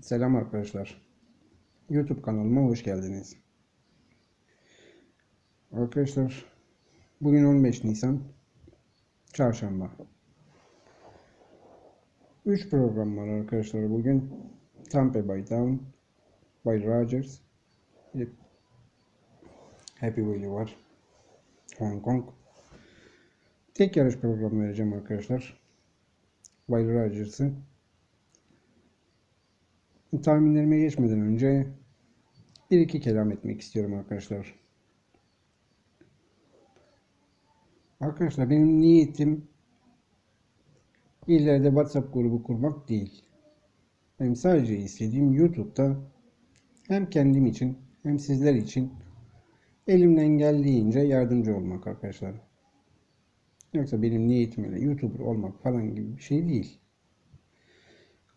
Selam arkadaşlar. YouTube kanalıma hoş geldiniz. Arkadaşlar bugün 15 Nisan Çarşamba. 3 program var arkadaşlar bugün. Tampa Bay Down, Bay Rogers, Happy Valley var. Hong Kong. Tek yarış programı vereceğim arkadaşlar. Bay Rogers'ı tahminlerime geçmeden önce bir iki kelam etmek istiyorum arkadaşlar. Arkadaşlar benim niyetim ileride WhatsApp grubu kurmak değil. Benim sadece istediğim YouTube'da hem kendim için hem sizler için elimden geldiğince yardımcı olmak arkadaşlar. Yoksa benim niyetim öyle YouTuber olmak falan gibi bir şey değil.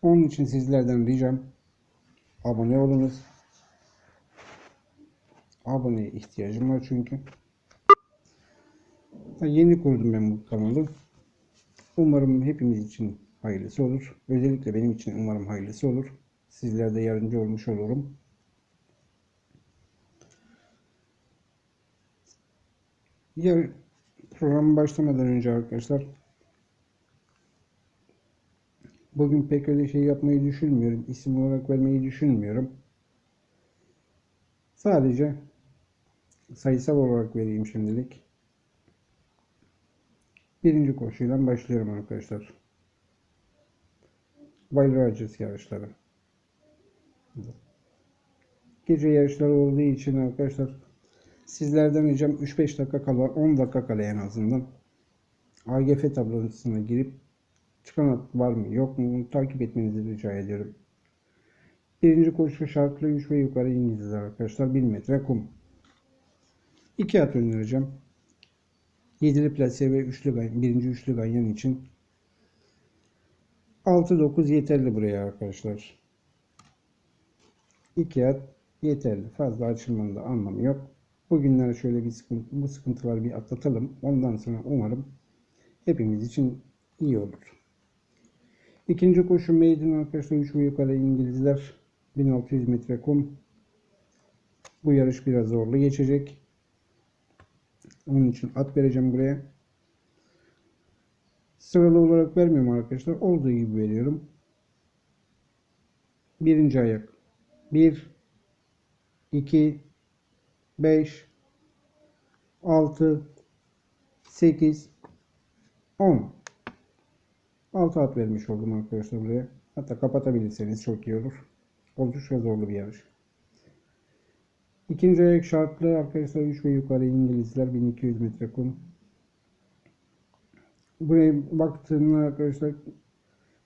Onun için sizlerden ricam abone olunuz. Aboneye ihtiyacım var çünkü. Yeni kurdum ben bu kanalı. Umarım hepimiz için hayırlısı olur. Özellikle benim için umarım hayırlısı olur. Sizlere de yardımcı olmuş olurum. Diğer program başlamadan önce arkadaşlar Bugün pek öyle şey yapmayı düşünmüyorum. İsim olarak vermeyi düşünmüyorum. Sadece sayısal olarak vereyim şimdilik. Birinci koşuyla başlıyorum arkadaşlar. Wild Rogers yarışları. Gece yarışları olduğu için arkadaşlar sizlerden ricam 3-5 dakika kala 10 dakika kala en azından AGF tablosuna girip çıkan var mı yok mu takip etmenizi rica ediyorum. Birinci koşu şartlı 3 ve yukarı İngiliz arkadaşlar 1 metre kum. 2 at önereceğim. 7'li plase ve üçlü ganyan, birinci üçlü ganyan için 6-9 yeterli buraya arkadaşlar. 2 at yeterli. Fazla açılmanın da anlamı yok. Bugünlere şöyle bir sıkıntı, bu sıkıntıları bir atlatalım. Ondan sonra umarım hepimiz için iyi olur. İkinci koşu meydan arkadaşlar 3 ve yukarı İngilizler 1600 metre kum. Bu yarış biraz zorlu geçecek. Onun için at vereceğim buraya. Sıralı olarak vermiyorum arkadaşlar. Olduğu gibi veriyorum. Birinci ayak. 1 2 5 6 8 10 6 at vermiş oldum arkadaşlar buraya. Hatta kapatabilirseniz çok iyi olur. Oldukça zorlu bir yarış. İkinci ayak şartlı arkadaşlar 3 ve yukarı İngilizler 1200 metre kum. Buraya baktığımda arkadaşlar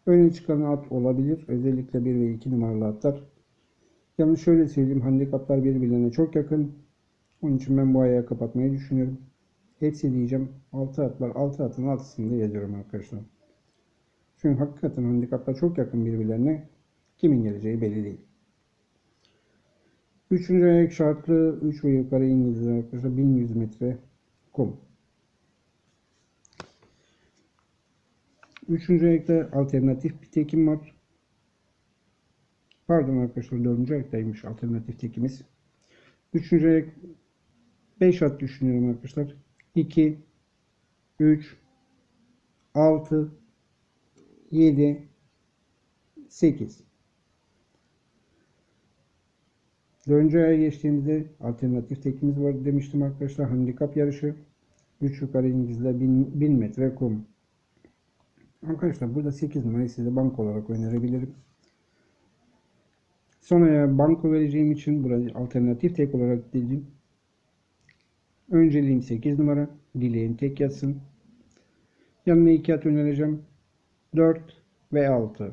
öne çıkan at olabilir. Özellikle 1 ve 2 numaralı atlar. Yalnız şöyle söyleyeyim handikaplar birbirlerine çok yakın. Onun için ben bu ayağı kapatmayı düşünüyorum. Hepsi diyeceğim 6 at var. 6 atın altısında yazıyorum arkadaşlar. Çünkü hakikaten handikaplar çok yakın birbirlerine. Kimin geleceği belli değil. Üçüncü ayak şartlı 3 ve yukarı İngilizler arkadaşlar 1100 metre kum. Üçüncü ayakta alternatif bir tekim var. Pardon arkadaşlar dördüncü ayaktaymış alternatif tekimiz. Üçüncü ayak 5 at düşünüyorum arkadaşlar. 2 3 6 7 8 Dördüncü aya geçtiğimizde alternatif tekimiz var demiştim arkadaşlar. Handikap yarışı. 3 yukarı İngilizler 1000, 1000 metre kum. Arkadaşlar burada 8 numarayı size banko olarak önerebilirim. Son aya banko vereceğim için burada alternatif tek olarak dedim. Önceliğim 8 numara. Dileğin tek yatsın. Yanına 2 at önereceğim. 4 ve 6.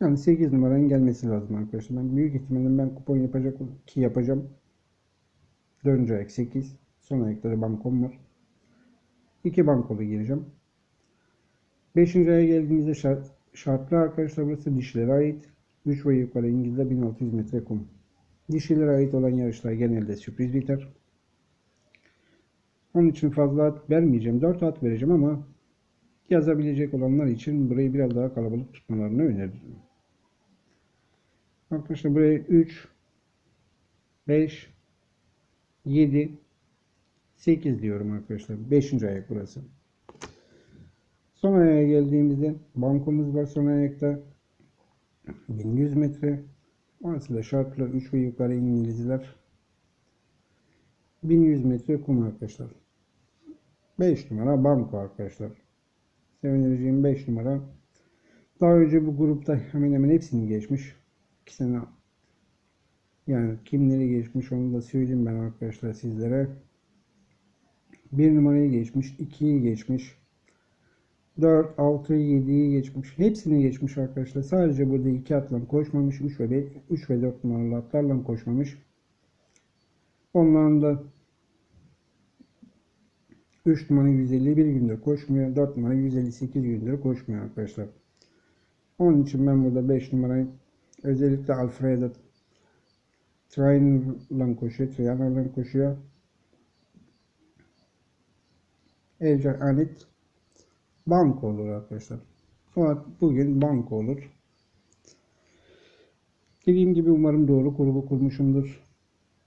Yani 8 numaranın gelmesi lazım arkadaşlar. Ben büyük ihtimalle ben kupon yapacak ki yapacağım. Dördüncü ayak 8. Son ayakta da bankom var. 2 bankolu gireceğim. 5. aya geldiğimizde şart, şartlı arkadaşlar burası dişlere ait. 3 ve yukarı İngiliz'de 1600 metre kum. Dişilere ait olan yarışlar genelde sürpriz biter. Onun için fazla at vermeyeceğim. 4 at vereceğim ama yazabilecek olanlar için burayı biraz daha kalabalık tutmalarını öneririm. Arkadaşlar buraya 3 5 7 8 diyorum arkadaşlar. 5. ayak burası. Son ayağa geldiğimizde bankomuz var son ayakta. 1100 metre. Orası da şartlı 3 ve yukarı İngilizler. 1100 metre kum arkadaşlar. 5 numara banko arkadaşlar. Size önereceğim 5 numara. Daha önce bu grupta hemen hemen hepsini geçmiş. 2 sene yani kimleri geçmiş onu da söyleyeyim ben arkadaşlar sizlere. 1 numarayı geçmiş, 2'yi geçmiş. 4, 6, 7'yi geçmiş. Hepsini geçmiş arkadaşlar. Sadece burada 2 atla koşmamış. 3 ve 5, 3 ve 4 numaralı atlarla koşmamış. Onların da 3 numara 151 gündür koşmuyor. 4 numara 158 gündür koşmuyor arkadaşlar. Onun için ben burada 5 numarayı özellikle Alfredo Trainer'la koşuyor. Trainer'la koşuyor. Elcer Anet banko olur arkadaşlar. Fakat bugün banko olur. Dediğim gibi umarım doğru grubu kurmuşumdur.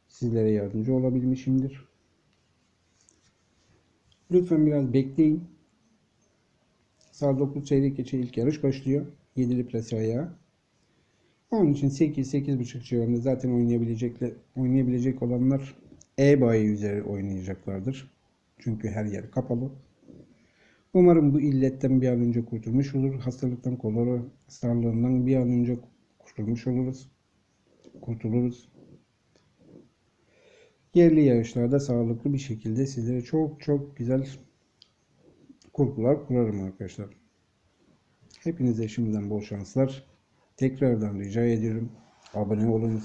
Sizlere yardımcı olabilmişimdir. Lütfen biraz bekleyin. Saat 9 çeyrek geçe ilk yarış başlıyor. 7'li plase ayağı. Onun için 8-8.5 civarında zaten oynayabilecekler, oynayabilecek olanlar e-bayi üzeri oynayacaklardır. Çünkü her yer kapalı. Umarım bu illetten bir an önce kurtulmuş olur. Hastalıktan, kolera hastalığından bir an önce kurtulmuş oluruz. Kurtuluruz. Yerli yarışlarda sağlıklı bir şekilde sizlere çok çok güzel kurgular kurarım arkadaşlar. Hepinize şimdiden bol şanslar. Tekrardan rica ediyorum. Abone olunuz.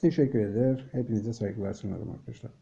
Teşekkür eder. Hepinize saygılar sunarım arkadaşlar.